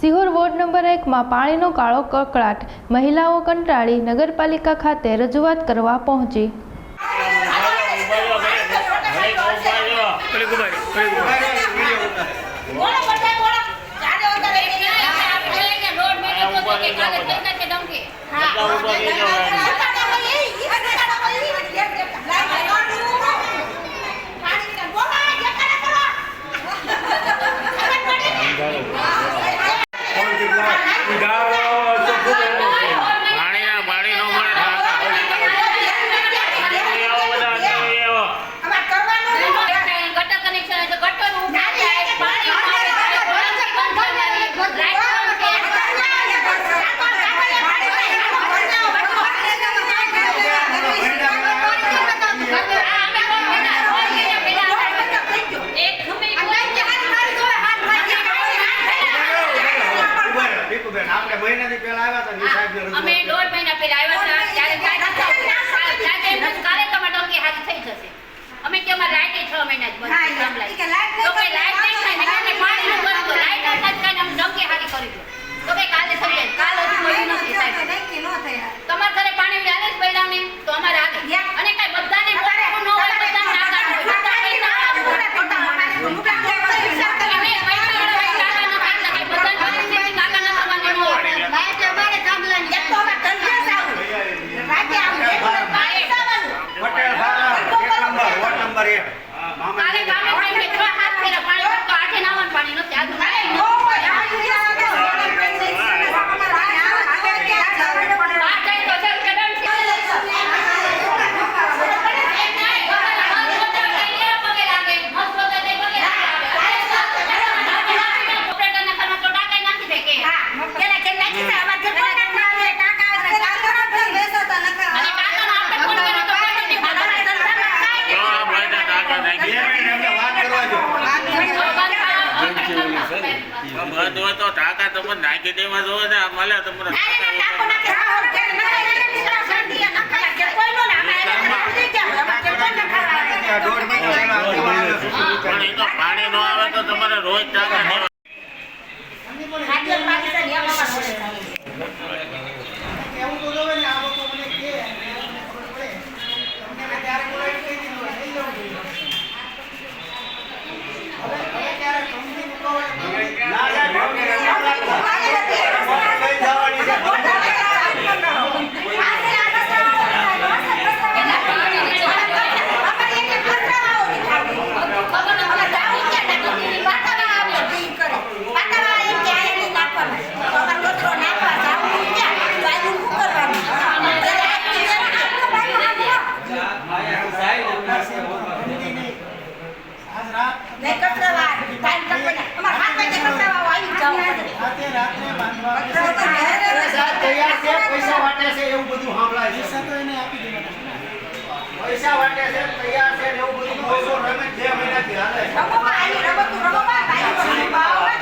Sihor ward number એકમાં પાણીનો કાળો કકળાટ મહિલાઓ કંટાળી નગરપાલિકા ખાતે રજૂઆત કરવા પહોંચી. હા. મહિના જ તો કઈ કાલે સમજાય કાલે ગંધ તો ટાકા તમને નાખી દેવા જોવે ને મળે તમને પાણી નો આવે તો તમારે રોજ ટાકા તૈયાર છે પૈસા વાટે છે એવું બધું છે. પૈસા વાટે છે તૈયાર છે એવું બધું બોલશો રમે જે મહિનાથી હાલે. રમો ભાઈ રમો તું રમો ભાઈ ભાઈ બાવા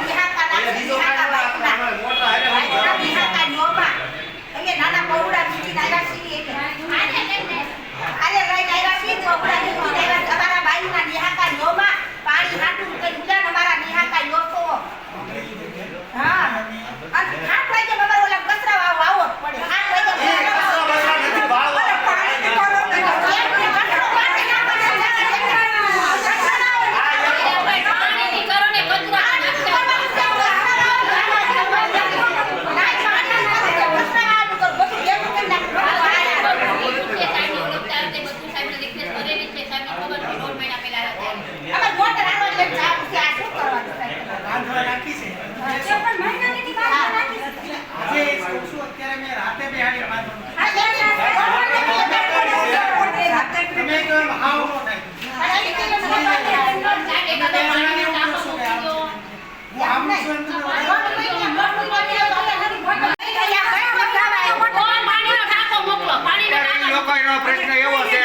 પ્રશ્ન એવો છે.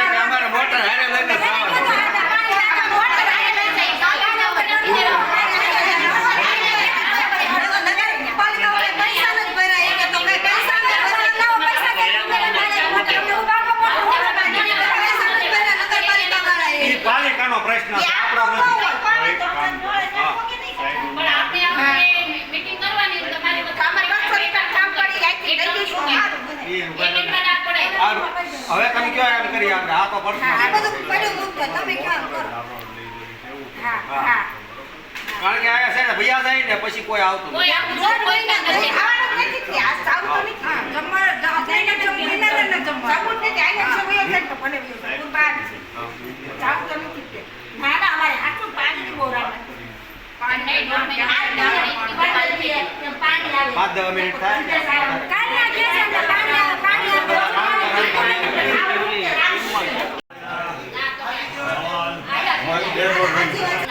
કરીએ આપણે આ તો પડતું હા, આ. બધું પડ્યું મૂકજો, તમે કામ કરો. હા, હા. કારણ કે આ છે ને ભૈયા જાય ને પછી કોઈ આવતું કોઈ આવતું કોઈ નથી. આવવાનું નથી. આ સાવ તો નથી. સાબુ જ નથી, આઈને ભૈયા જ તો મને બી હું બહાર છે. સાવ તો નથી. ના, ના, અમારે આટલું પાણીની બોર. પાણી પાણી પાણી પાણી. પાંચ દસ મિનિટ થાય કાલે આ કે પાણી આવે, પાણી આવે. પાણી આવે. એને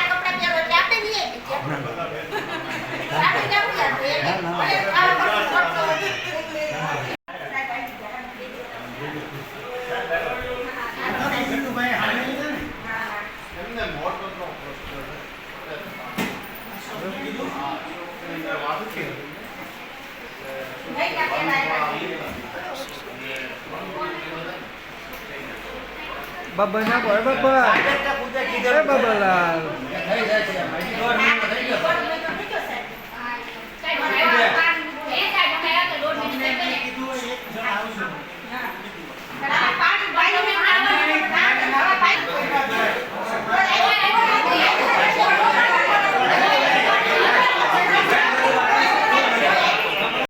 બાબા. ના બોલ બાબા એ બાબાલાલ. થઈ જાય છે.